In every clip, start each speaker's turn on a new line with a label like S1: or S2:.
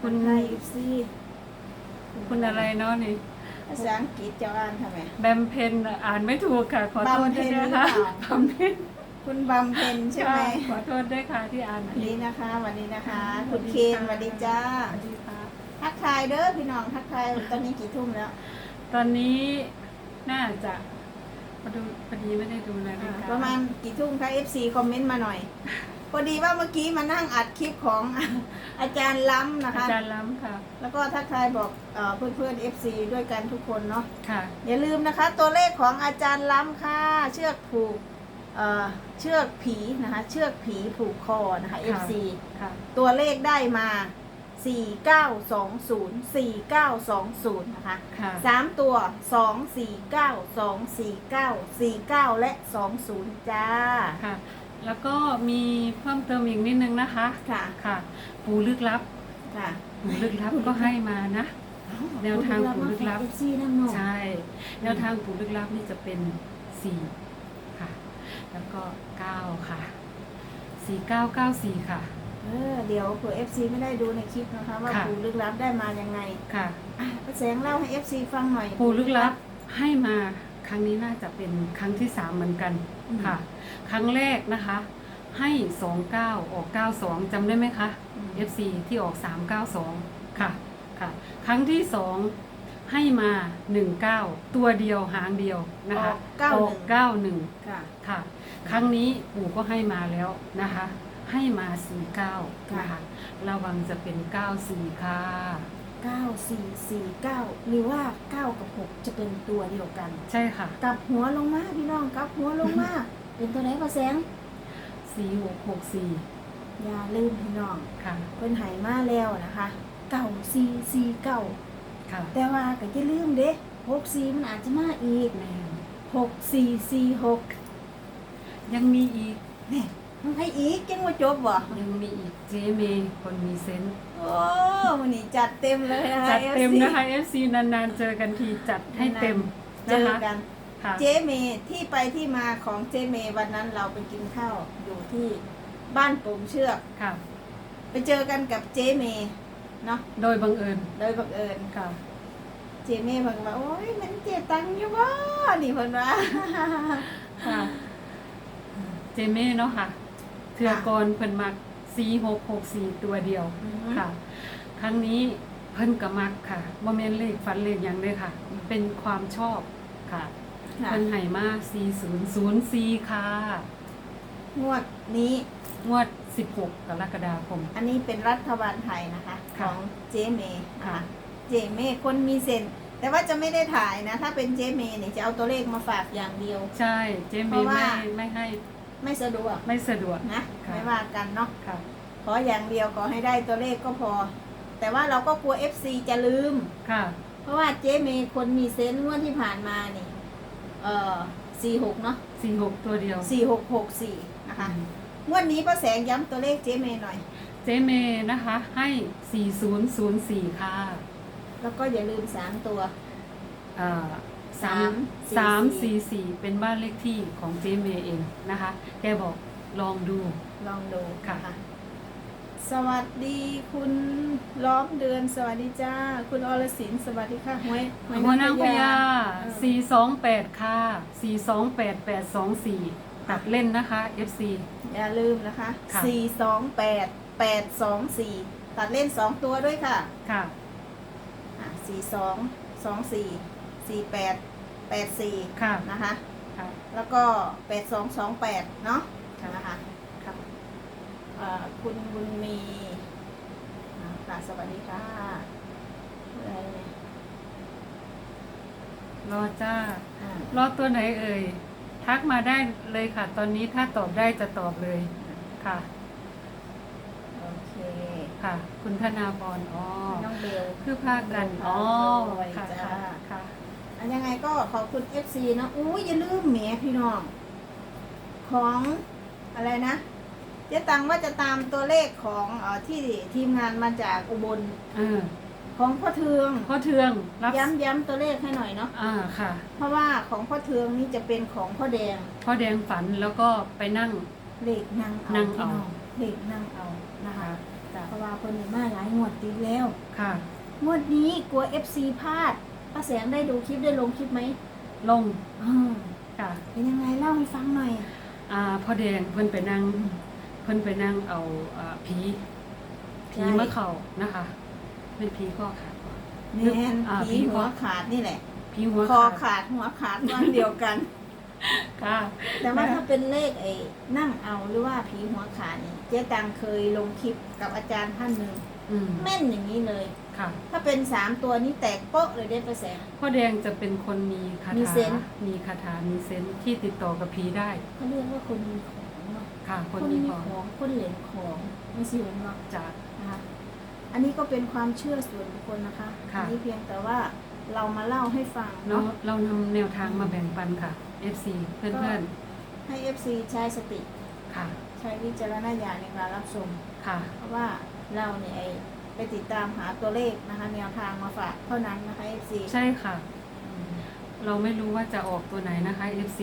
S1: คุณ
S2: ไทยเอฟซี
S1: คุณอะไรเนาะนี่
S2: ภาษาอังกฤษเจ้าอ่านทำไม
S1: แบมเพนอ่านไม่ถูกค่ะ ขอโทษด้วยนะคะ
S2: บำเพ็ญหรือเปล่า
S1: บำเพ็ญ
S2: คุณบำเพ็ญใช่ไหม
S1: ขอโทษด้วยค่ะที่อ่าน
S2: วัน
S1: ผิ
S2: นี้
S1: ด
S2: นะคะ วันนี้นะคะ คุณเคนสวัสดีจ้า
S1: สวัสดีค่ะ
S2: ทักทายเด้อพี่น้องทักทายตอนนี้กี่ทุ่มแล้ว
S1: ตอนนี้น่าจะพอดูพอดีไม่ได้ดูนาฬิกา
S2: ประมาณกี่ทุ่มคะ FC คอมเมนต์มาหน่อย พอดีว่าเมื่อกี้มานั่งอัดคลิปของอาจารย์ล้ำนะ
S1: อา
S2: คะ
S1: จารย์ล้ำค่ะ
S2: แล้วก็ทักทายบอกเอ่อเพื่อนๆ FC ด้วยกันทุกคนเนาะ
S1: ค่ะ
S2: อย่าลืมนะคะ ตัวเลขของอาจารย์ล้ำค่ะ เชือกผูกเอ่อเชือกผีนะคะ เชือกผีผูกคอนะคะ
S1: ค่ะ
S2: FC
S1: ค่ะ
S2: ตัวเลขได้มา4920 4920 นะคะ
S1: ค่ะ
S2: สามตัว 249 249 49 และ 20 จ้า
S1: ค่ะ แล้วก็มีเพิ่มเติมอีกนิดนึงนะคะ
S2: ค่ะ
S1: ค่ะ ปูลึกลับ
S2: ค่ะ
S1: ปูลึกลับก็ให้มานะ แนวทางปู่ลึกลับ
S2: เอฟซีน้ำหนอง
S1: ใช่ แนวทางปูลึกลับนี่จะเป็นสี่ค่ะ แล้วก็เก้าค่ะสี่เก้าเก้าสี่ค่ะ
S2: เออเดี๋ยวเผื่อ FC ไม่ได้ดูในคลิปนะคะ ว่า
S1: ค่ะ
S2: ปู่ลึกลับได้มายังไง
S1: ค่ะ
S2: อะป้าแสงเล่าให้ FC ฟังหน่อย
S1: ปูลึกลับให้มา ครั้งนี้น่าจะเป็นครั้งที่สามเหมือนกัน
S2: อืม
S1: ค่ะ ครั้งแรกนะคะ ให้สองเก้าออกเก้าสองจำได้ไหมคะ
S2: อืม
S1: FC ที่ออกสามเก้าสองค่ะค่ะ ครั้งที่สองให้มาหนึ่งเก้าตัวเดียวหางเดียวนะคะ
S2: ออกเก้าหนึ่ง
S1: ออกเก้าหนึ่ง
S2: ค่ะ
S1: ค่ะ ครั้งนี้ปู่ก็ให้มาแล้วนะคะ ให้มาสี่เก้า
S2: ค่ะ
S1: นะคะระวังจะเป็นเก้าสี่ค่ะ
S2: 9449หรือว่า 9 กับ 6 จะเป็นตัวเดียวกัน
S1: ใช่ค่ะ
S2: กลับหัวลงมาพี่น้องกลับหัวลงมา เป็นตัวไหนป้าแสง
S1: สี่หกหกสี่
S2: อย่าลืมพี่น้อง
S1: ค่ะ
S2: เพิ่นใหายมาแล้วนะคะเก่าซีซีเก่า
S1: ค่ะ
S2: แต่ว่าก็จะลืมเด้หกซีมันอาจจะมาอีก
S1: แม่น
S2: หกสี่สี่หก
S1: ยังมีอีก
S2: เนี่ย มันให้อีกยังว่าจบบ่
S1: ยังมีอีกเจเมย์คนมีเซนส์
S2: โอ้วันนี้จัดเต็มเลยนะคะ
S1: จัดเต็ม
S2: FC
S1: นะคะ FC นานๆเจอกันทีจัดให้เต็ม
S2: เจ
S1: นะ
S2: อ
S1: คะ
S2: กัน
S1: ค่ะ
S2: เจเมที่ไปที่มาของเจเมวันนั้นเราไปกินข้าวอยู่ที่บ้านปุ่มเชือก
S1: ค่ะ
S2: ไปเจอกันกับเจเมเนาะ
S1: โดยบังเอิญ
S2: โดยบังเอิญ
S1: ค่ะ
S2: เจเมเพิ่นว่าโอ้ยมันเจตังอยู่บ่นี่เพิ่นว่า
S1: ค่ะ เจเม่เนาะค่ะเทือกรเพิ่นมักสี่หกหกสี่ตัวเดียว
S2: อือฮึ
S1: ค่ะ ครั้งนี้เพิ่นก็มักค่ะบ่แม่นเลขฝันเลขหยังเลยค่ะ เป็นความชอบค่ะ
S2: ค่ะ
S1: เพิ่นให้มา4004ค่ะ
S2: งวดนี้
S1: งวด 16 กรกฎาคม
S2: อันนี้เป็นรัฐบาลไทยนะคะ ข
S1: ค่ะ
S2: องเจเมนะ
S1: ค่ะ
S2: คะเจเมคนมีเซนแต่ว่าจะไม่ได้ถ่ายนะ ถ้าเป็นเจเมเนี่ยจะเอาตัวเลขมาฝากอย่างเดียว
S1: ใช่ เจ
S2: เพ
S1: เม่
S2: ราะว่า
S1: ไม่ไม่ให้
S2: ไม่สะดวก
S1: ไม่สะดวก
S2: นะ
S1: ค่ะ
S2: ไม่ว่ากันเนาะ
S1: ค่ะ
S2: ขออย่างเดียวขอให้ได้ตัวเลขก็พอ แต่ว่าเราก็กลัว FC จะลืม
S1: ค่ะ
S2: เพราะว่าเจ๊เมย์คนมีเซนส์งวดที่ผ่านมานี่ เอ่อสี่หกเนาะ
S1: 46ตัวเดียว
S2: สี่หกหกสี่นะคะงวดนี้ป้าแสงย้ำตัวเลขเจ๊เมย์หน่อย
S1: เจเมนะคะให้ 4004 ค่ะ
S2: แล้วก็อย่าลืมสามตัว
S1: เอ่อ สาม
S2: สาม
S1: สาม
S2: สี่
S1: สี่สี่เป็นบ้านเลขที่ของเจเมเองนะคะ แกบอกลองดู
S2: ลองดู
S1: ค่ะ
S2: นสวัสดีคุณล้อมเดือนสวัสดีจ้า คุณอรสินสวัสดีค่ะหวย
S1: หัวนางพญา
S2: เออ
S1: สี่สองแปดค่ะสี่สองแปดแปดสองสี่ตัดเล่นนะคะ FC
S2: อย่าลืมนะคะ
S1: ค่ะ
S2: สี่สองแปดแปดสองสี่ตัดเล่นสองตัวด้วยค่ะ
S1: ค่ะ
S2: สี่สองสองสี่ สี่แปดแปดสี่
S1: ค่ะ
S2: นะคะ
S1: ค่ะ
S2: แล้วก็แปดสองสองแปดเนาะ
S1: ค่ะ
S2: นะคะ
S1: ค่ะ
S2: อ่าคุณบุญมีอ่าค่ะ สวัสดีค่ะอะไรเนี่ย
S1: รอจ้า
S2: อ่าร
S1: อตัวไหนเอ่ย ทักมาได้เลยค่ะ ตอนนี้ถ้าตอบได้จะตอบเลยค่ะ
S2: โอเค
S1: ค่ะ คุณธนาพรอ๋อ
S2: น้องเบล
S1: คือภาคกัน อ๋อ ค่ะ
S2: จ้า
S1: ค่ะค่ะ
S2: อันยังไงก็ขอบคุณ FC นะอู้ยอย่าลืมแหมพี่น้อง ของอะไรนะเจ๊ตังว่าจะตามตัวเลขของเออที่ทีมงานมาจากอุบล
S1: เออ
S2: ของพ่อเทือง
S1: พ่อเทืองรับ
S2: ย้ำย้ำตัวเลขให้หน่อยเนาะ
S1: อ่าค่ะ
S2: เพราะว่าของพ่อเทืองนี่จะเป็นของพ่อแดง
S1: พ่อแดงฝันแล้วก็ไปนั่ง
S2: เลขนั่งเอา
S1: นั่ง
S2: พี่
S1: เอา
S2: น้องเลขนั่งเอานะคะ
S1: จ้ะ
S2: เพราะว่าเพิ่นนี่มาหลายงวดติดแล้ว
S1: ค่ะ
S2: งวดนี้กลัว FC พลาด ป้าแสงได้ดูคลิปได้ลงคลิปไหม
S1: ลง
S2: อืม
S1: ค่ะ
S2: เป็นยังไงเล่าให้ฟังหน่อย
S1: อ่าพ่อแดงเพิ่นไปนั่งเพิ่นไปนั่งเอาอ่าผีผีมะเขานะคะเป็นผีข้อขาดก่อน
S2: แน่น
S1: อ่า
S2: ผี
S1: ผีหั
S2: หัว
S1: ว
S2: ขาดนี่แหละ
S1: ผีหัว
S2: คอ
S1: ขาด
S2: ขาดหัวขาดวันเดียวกัน
S1: ค่ะ
S2: แต่ว่าถ้าเป็นเลขไอ้นั่งเอาหรือว่าผีหัวขาดนี่เจ๊ตังเคยลงคลิปกับอาจารย์ท่านหนึ่ง
S1: อืม
S2: แม่นอย่างนี้เลย
S1: ค่ะ
S2: ถ้าเป็นสามตัวนี้แตกโป๊ะเลยได้ประแสง
S1: พ่อแดงจะเป็นคนมีคา
S2: มี
S1: ถา
S2: เซนส์
S1: มีคาถามีเซนส์ที่ติดต่อกับผีได้
S2: เขาเรียกว่าคนมีของเนาะ
S1: ค่ะค
S2: คนน
S1: มี
S2: มี
S1: ของ
S2: ของคนเหลนของไม่สิวันเนาะ
S1: จาก
S2: นะคะอันนี้ก็เป็นความเชื่อส่วนบุคคลนะคะ
S1: ค่ะ
S2: อันี้เพียงแต่ว่าเรามาเล่าให้ฟัง
S1: เรา
S2: เนาะ
S1: เรานำแนวทางมาแบ่งปันค่ะ FC เพื่อนเพื่อน
S2: ให้ FC ใช้สติ
S1: ๆค่ะ
S2: ใช้วิจารณญาณในการรับชม
S1: ค่ะ
S2: เพราะว่าเราเนี่ยไอ้ ไปติดตามหาตัวเลขนะคะแนวทางมาฝากเท่านั้นนะคะ FC
S1: ใช่ค่ะ เราไม่รู้ว่าจะออกตัวไหนนะคะ FC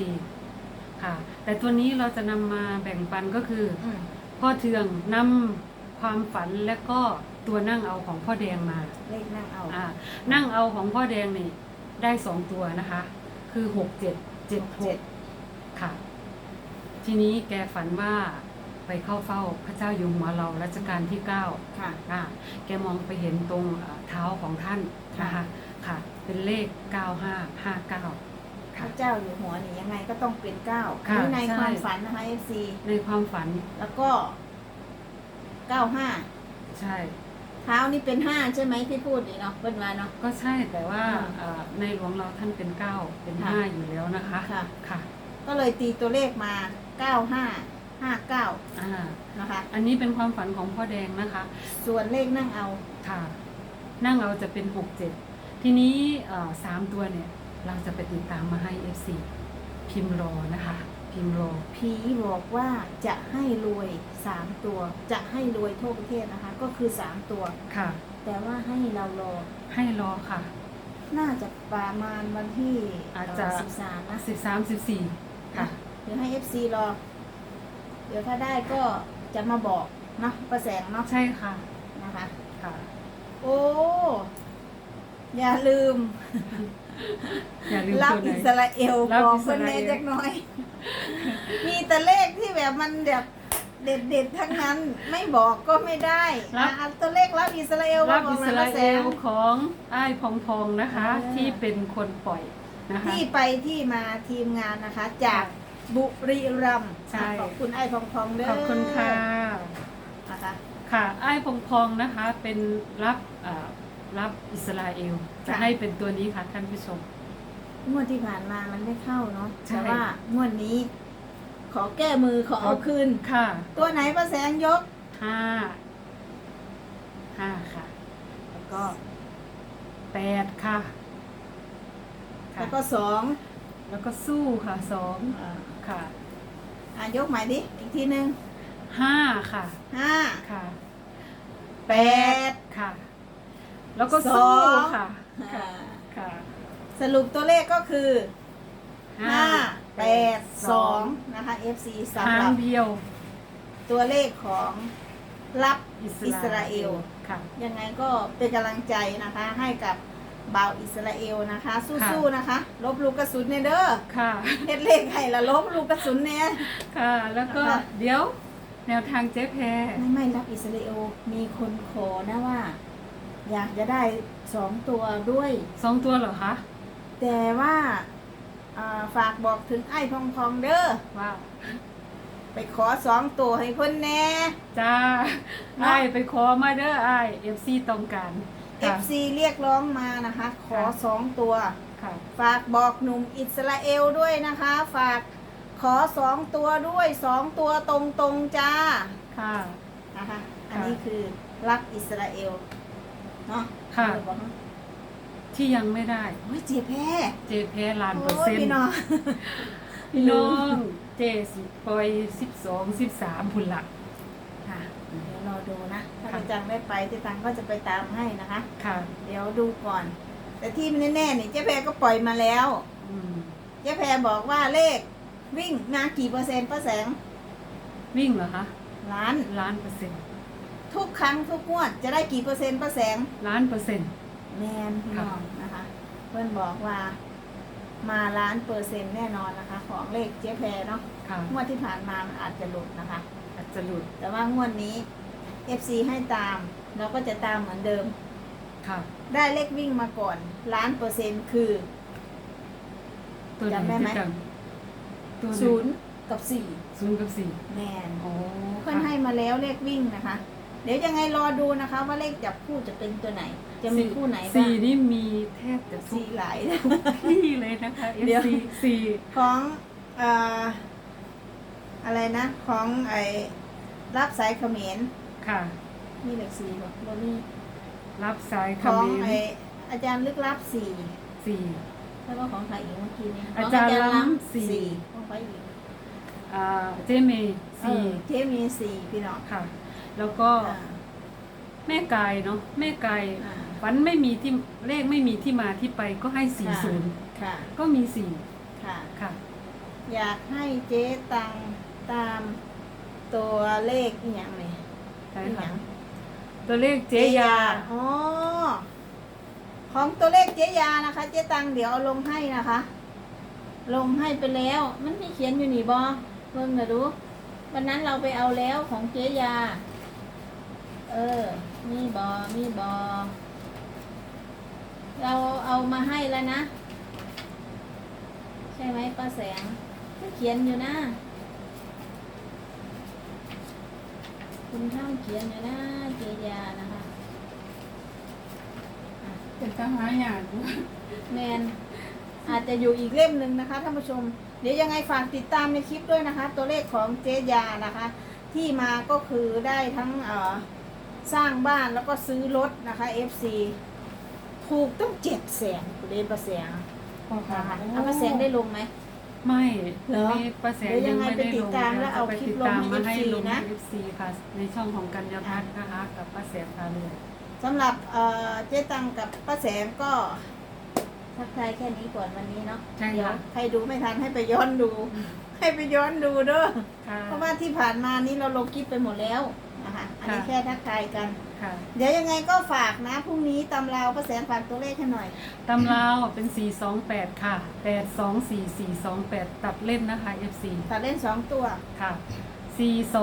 S1: ค่ะ แต่ตัวนี้เราจะนำมาแบ่งปันก็คือ
S2: อืม
S1: พ่อเทืองนำความฝันและก็ตัวนั่งเอาของพ่อแดงมา
S2: เลขนั่งเอา
S1: อ่านั่งเอาของพ่อแดงนี่ได้สองตัวนะคะ คือหกเจ็ดเจ็ดหกค่ะ ทีนี้แกฝันว่า ไปเข้าเฝ้าพระเจ้าอยู่หัวเรารัชกาลที่เก้า
S2: ค่ะ
S1: อ่าแกมองไปเห็นตรงเอ่อเท้าของท่านนะคะค่ะ เป็นเลข 9559
S2: พ
S1: ค่ะ
S2: ระเจ้าอยู่หัวนี่ยังไงก็ต้องเป็นเก้าอัน
S1: ค่ะ
S2: นี้ใน
S1: ใช่
S2: ความฝันนะคะ FC
S1: ในความฝัน
S2: แล้วก็เก้าห้า
S1: ใช่
S2: เท้านี่เป็นห้าใช่ไหมที่พูดนี่เนาะเป็นมาเนาะ
S1: ก็ใช่แต่ว่า
S2: ค่ะ
S1: เอ่อในหลวงเราท่านเป็น 9 เป็น
S2: ค่ะ
S1: 5 อยู่แล้วนะคะ
S2: ค่ะ
S1: ค่ะ
S2: ก็เลยตีตัวเลขมาเก้าห้า ห้าเก้า
S1: อ่า
S2: นะคะ
S1: อันนี้เป็นความฝันของพ่อแดงนะคะ
S2: ส่วนเลขนั่งเอา
S1: ค่ะ นั่งเราจะเป็น67ทีนี้เอ่อสามตัวเนี่ย เราจะไปติดตามมาให้ FC พิมพ์รอนะคะ พิมพ์รอ
S2: ผีบอกว่าจะให้รวยสามตัว จะให้รวยทั่วประเทศนะคะ ก็คือสามตัว
S1: ค่ะ
S2: แต่ว่าให้เรารอ
S1: ให้รอค่ะ
S2: น่าจะประมาณวันที่
S1: อาจจะ
S2: สิบสามนะ
S1: 13 14ค่ะ
S2: เดี๋ยวให้ FC รอ เดี๋ยวถ้าได้ก็จะมาบอกเนาะประแสงเนาะ
S1: ใช่ค่ะ
S2: นะคะ
S1: ค่ะ
S2: โอ้ อย่าลืม
S1: อย่าลืม
S2: รับ
S1: ตัวไหน
S2: อิสราเอล
S1: รับ
S2: บอก
S1: อิส
S2: เพื่อน
S1: ราเอล
S2: เล็กน้อย มีแต่เลขที่แบบมันแบบเด็ดเด็ดๆทั้งนั้นไม่บอกก็ไม่ได้อะเอาตัวเลขรับอิสราเอล
S1: รับ
S2: มาบ
S1: อิ
S2: ก
S1: ส
S2: หน่
S1: รา
S2: อย
S1: เอ
S2: ว่า
S1: ลของอ้ายพองพองนะคะ
S2: เออ
S1: ที่เป็นคนปล่อยนะคะ
S2: ที่ไปที่มาทีมงานนะคะ จาก บุรีรัมย์
S1: ใช่
S2: ขอบคุณไอ้พองพองเด้อ
S1: ขอบคุณค่ะ
S2: นะคะ
S1: ค่ะอ้ายพองพองนะคะเป็นรับอ่ารับอิสราเอล จะให้เป็นตัวนี้ค่ะท่านผู้ชม
S2: งวดที่ผ่านมามันไม่เข้าเนาะ
S1: ใช่
S2: แต่ว่างวดนี้ ขอแก้มือขอเอาคืน
S1: ค่ะ
S2: ตัวไหนประแสงยก
S1: ห้าห้าค่ะแล้วก็แปดค่ะค่ะ
S2: แล้วก็สอง
S1: แล้วก็สู้ค่ะสอง
S2: อ่า
S1: ค่ะ
S2: อะยกใหม่ดิ อีกทีหนึ่ง
S1: ห้าค่ะ
S2: ห้า
S1: ค่ะ
S2: แปด
S1: ค่ะ แล้วก็
S2: ส
S1: สู้
S2: อง
S1: ค่ะ
S2: อ่า
S1: ค่ะค่ะ
S2: สรุปตัวเลขก็คือห้าแปดสอง
S1: ง
S2: นะคะ FC สำ
S1: ทา
S2: หรั
S1: ง
S2: บ
S1: เดียว
S2: ตัวเลขของรับ
S1: อิ
S2: อิสราเอล
S1: ค่ะ
S2: ยังไงก็เป็นกำลังใจนะคะให้กับ บ่าวอิสราเอลนะคะ สู้ๆนะคะ ลบลูกกระสุนเนี่ยเด้อ
S1: ค่ะ
S2: เฮ็ดเลขให้ละลบลูกกระสุนเนี่ย
S1: ค่ะ แล้วก็
S2: นะคะ
S1: เดี๋ยวแนวทางเจ๊แพร
S2: ไม่ไม่รับอิสราเอลมีคนขอนะว่า อยากจะได้สองตัวด้วย
S1: สองตัวเหรอคะ
S2: แต่ว่าอ่าฝากบอกถึงไอ้พองพองๆเด้อ
S1: ว่า
S2: ไปขอสองตัวให้เพิ่นแน่
S1: จ้า
S2: เนาะ
S1: ไอ้ายไปขอมาเด้อไอ้เอฟซีต้องการ ค่ะ
S2: FC เรียกร้องมานะคะ ขอ
S1: ค่ะ
S2: สองตัว
S1: ค่ะ
S2: ฝากบอกหนุ่มอิสราเอลด้วยนะคะ ฝากขอสองตัวด้วยสองตัวตรงตรงๆจ้า
S1: ค่ะ
S2: นะคะอัน
S1: ค่ะ
S2: นี้คือรักอิสราเอลเนาะ
S1: ค่ะ
S2: เออบอกว่า
S1: ที่ยังไม่ได้
S2: โอ้ยเจ็บแพ้
S1: เจแพ้ล้านเปอร์
S2: โอ้ย
S1: เซ็นต์
S2: พี่น้อง
S1: พี่น้อง เจสิปล่อยสิบสองสิบสามพุ่นละ
S2: ค่ะเดี๋ยวรอดูนะ ถ้า
S1: ค่ะ
S2: ประจังได้ไปเจ๊ตังก็จะไปตามให้นะคะ
S1: ค่ะ
S2: เดี๋ยวดูก่อน แต่ที่แน่ๆนี่เจ๊แพรก็ปล่อยมาแล้ว
S1: อืม
S2: เจ๊แพรบอกว่าเลขวิ่งมากี่เปอร์เซ็นต์ป้าแสง
S1: วิ่งเหรอคะ
S2: ล้าน
S1: ล้านเปอร์เซ็นต์
S2: ทุกครั้งทุกงวดจะได้กี่เปอร์เซ็นต์ป้าแสง
S1: ล้านเปอร์เซ็นต์
S2: แมนพี่น้องนะคะ เพื่อนบอกว่ามาล้านเปอร์เซ็นต์แน่นอนนะคะ ของเลขเจ๊แพรเนาะ
S1: ค่ะ
S2: งวดที่ผ่านมามันอาจจะหลุดนะคะ
S1: อาจจะหลุด
S2: แต่ว่างวดนี้ FC ให้ตาม เราก็จะตามเหมือนเดิม
S1: ค่ะ
S2: ได้เลขวิ่งมาก่อนล้านเปอร์เซ็นต์คือ
S1: ตัวไหน
S2: จำได้ไหม
S1: ที่กันตัวไห
S2: ศูนย์กับสี่
S1: ศูนย์กับสี่
S2: แมน
S1: โอ้
S2: เพื่อนให้มาแล้วเลขวิ่งนะคะ เดี๋ยวยังไงรอดูนะคะ ว่าเลขจับคู่จะเป็นตัวไหน จะมีคู่ไหนบ้า
S1: สี่
S2: ง
S1: นี่มีแทบจะทุ
S2: สี่
S1: ก
S2: หลาย
S1: ที่เลยนะคะ
S2: เดี๋ยว
S1: FC สี่
S2: ของเอ่ออะไรนะ ของไอ้รับสายเขมร
S1: ค่ะ
S2: มีเลขสี่บอกบนนี้
S1: รับสายค
S2: ข
S1: อม
S2: อง
S1: เมน
S2: ไอ้อาจารย์ลึกลับสี่
S1: สี่
S2: แล้วก็ของใครอีกเมื่อกี้นี้
S1: อาจารย์
S2: ขง
S1: ล้ำสี่
S2: ของใครอีก
S1: อ่าเจเมย์
S2: เอ
S1: สี่
S2: อเทมีสี่พี่น้อง
S1: ค่ะ แล้วก็
S2: อ่า
S1: แม่ไก่เนาะแม่ไก่
S2: อ่า
S1: ฝันไม่มีที่เลขไม่มีที่มาที่ไปก็ให้สี่ศูนย์
S2: ค่ะ
S1: ก็มีสี่
S2: ค่ะ
S1: ค่ะ
S2: อยากให้เจ๊ตังตามตัวเลขอีหยังเลย
S1: ใช่
S2: อีห
S1: ค่ะ
S2: ยัง
S1: ตัวเลขเจยา
S2: อ๋อของตัวเลขเจ๊ยานะคะ เจ๊ตังเดี๋ยวเอาลงให้นะคะ ลงให้ไปแล้ว มันไม่เขียนอยู่นี่บอเพิ่งนะดูวันนั้นเราไปเอาแล้วของเจ๊ยา เออ มีบอมีบอเราเอามาให้แล้วนะ ใช่ไหมป้าแสงก็เขียนอยู่นะ คุณท่านเขียนอยู่นะเจยานะคะอะ
S1: เป็นทหารอย่าง
S2: แมนอาจจะอยู่อีกเล่มหนึ่งนะคะท่านผู้ชม เดี๋ยวยังไงฝากติดตามในคลิปด้วยนะคะ ตัวเลขของเจยานะคะ ที่มาก็คือได้ทั้งเอ่อสร้างบ้านแล้วก็ซื้อรถนะคะ FC ถูกต้องเจ็ดแสนเรียนประแสงนะคะเอาประแสงได้ลงไหม
S1: ไม่
S2: เหรอ
S1: ไม่ประแส
S2: เดี๋ยวยั
S1: ยัง
S2: งไง
S1: ไม่ได้
S2: ไปติ
S1: ล
S2: ด
S1: ง
S2: ตาม
S1: นะ
S2: แล้วเอา
S1: จะไป
S2: คลิป
S1: ติดตาม
S2: ลงให้
S1: มาให้
S2: FC
S1: ลง
S2: นะ
S1: ให้ FC ค่ะ ในช่องของกัญญาพัฒน์นะคะ กับป้าแสบพาเลย
S2: สำหรับเอ่อเจ๊ตังกับป้าแสงก็ทักทายแค่นี้ก่อนวันนี้เนาะ
S1: ใช่
S2: เดี๋ยว
S1: ค่ะ
S2: ใครดูไม่ทันให้ไปย้อนดู ให้ไปย้อนดูเด้อ
S1: ค่ะ
S2: เพราะว่าที่ผ่านมานี้เราลงคลิปไปหมดแล้วนะคะอันนี้
S1: ค่ะ
S2: แค่ทักทายกัน
S1: ค่ะ
S2: เดี๋ยวยังไงก็ฝากนะพรุ่งนี้ตำราวป้าแสงฝากตัวเลขให้หน่อย
S1: ตำราวเป็น 428 ค่ะ 824428 ตัดเล่นนะคะ FC
S2: ตัดเล่นสองตัว
S1: ค่ะ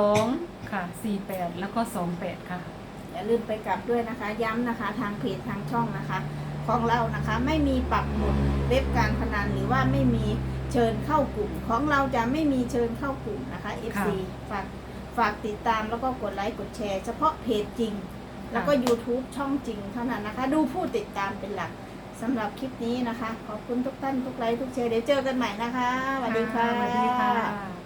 S1: 42 ค่ะ 48 แล้วก็ 28 ค่ะ
S2: อย่าลืมไปกลับด้วยนะคะ ย้ำนะคะทางเพจทางช่องนะคะ ของเรานะคะไม่มีปักหมุดเว็บการพนันหรือว่าไม่มีเชิญเข้ากลุ่ม ของเราจะไม่มีเชิญเข้ากลุ่มนะคะ FC ฝากฝากติดตามแล้วก็กดไลค์กดแชร์ เฉพาะเพจจริง แล้วก็ YouTube ช่องจริงเท่านั้นนะคะ ดูผู้ติดตามเป็นหลักสำหรับคลิปนี้นะคะ ขอบคุณทุกท่านทุกไลค์ทุกแชร์เดี๋ยวเจอกันใหม่นะคะสวัสดีค่ะ
S1: สวัสดีค่ะ